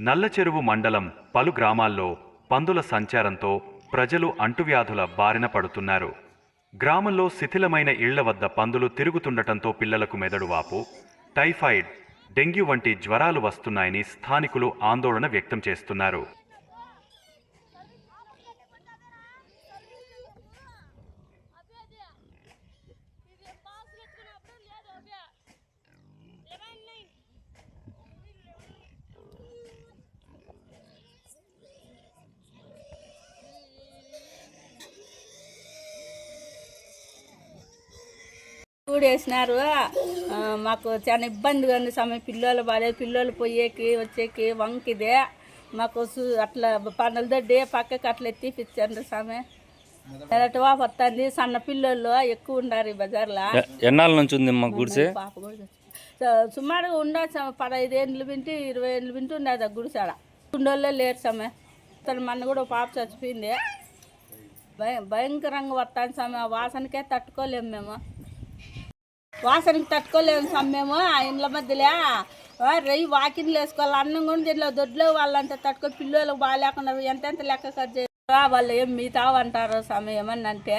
నల్లచెరువు మండలం పలు గ్రామాల్లో పందుల సంచారంతో ప్రజలు అంటువ్యాధుల బారిన పడుతున్నారు. గ్రామంలో శిథిలమైన ఇళ్ళ వద్ద పందులు తిరుగుతుండటంతో పిల్లలకు మెదడు వాపు టైఫాయిడ్ డెంగ్యూ వంటి జ్వరాలు వస్తున్నాయని స్థానికులు ఆందోళన వ్యక్తం చేస్తున్నారు. వేసినారు మాకు చాలా ఇబ్బందిగా ఉంది సమయం పిల్లలు బాగాలేదు పిల్లలు పోయేకి వచ్చేకి వంకిదే. మాకు అట్లా పనుల దొడ్డి పక్కకి అట్లా ఎత్తిపించారు స్వామి. ఎరటివా వస్తుంది సన్న పిల్లలు ఎక్కువ ఉన్నారు ఈ బజార్లో. ఎన్నాళ్ళ నుంచి ఉంది మా గుడిసె కూడా సుమారుగా ఉండొచ్చు పదహైదు ఏళ్ళు వింటే ఇరవై ఏళ్ళు వింటూ ఉండేది ఆ గుడిసాడ ఉండోళ్ళే లేరు సమ్మె తను మన కూడా పాప చచ్చిపోయింది. భయ భయంకరంగా వస్తాను సమ్మె ఆ వాసనకే తట్టుకోలేము మేము. వాసనకి తట్టుకోలేము సమ్మె మేము ఆ ఇండ్ల మధ్యలో. ఆ, రెయ్యి వాకిన్లు వేసుకోవాలి అన్నం కూడా దీంట్లో దొడ్లో వాళ్ళంతా తట్టుకో పిల్లలకు బాగాలేకుండా ఎంతెంత లెక్క ఖర్చు చేస్తారు. వాళ్ళు ఏం మిగతావంటారు సమయం ఏమన్నా అంటే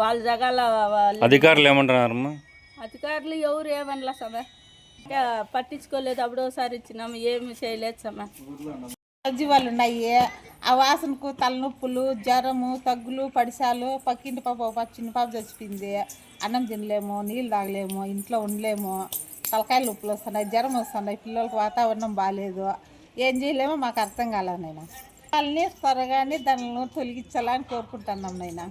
వాళ్ళ జగాల వాళ్ళు అధికారులు ఏమంటున్నారమ్మా? అధికారులు ఎవరు ఏమనలా సమ పట్టించుకోలేదు అప్పుడు ఒకసారి ఇచ్చినాము ఏమి చేయలేదు సమ జీవాలు ఉన్నాయి. ఆ వాసనకు తలనొప్పులు జ్వరము తగ్గులు పడిశాలు పక్కింటి పాప చిన్న పాప చచ్చిపోయింది. అన్నం తినలేము నీళ్ళు తాగలేము ఇంట్లో ఉండలేము. తలకాయ నొప్పులు వస్తున్నాయి జ్వరం వస్తున్నాయి పిల్లలకు వాతావరణం బాగాలేదు ఏం చేయలేమో మాకు అర్థం కాలేదు నేను వాళ్ళని త్వరగానే దానిని తొలగించాలని కోరుకుంటున్నాం నేను.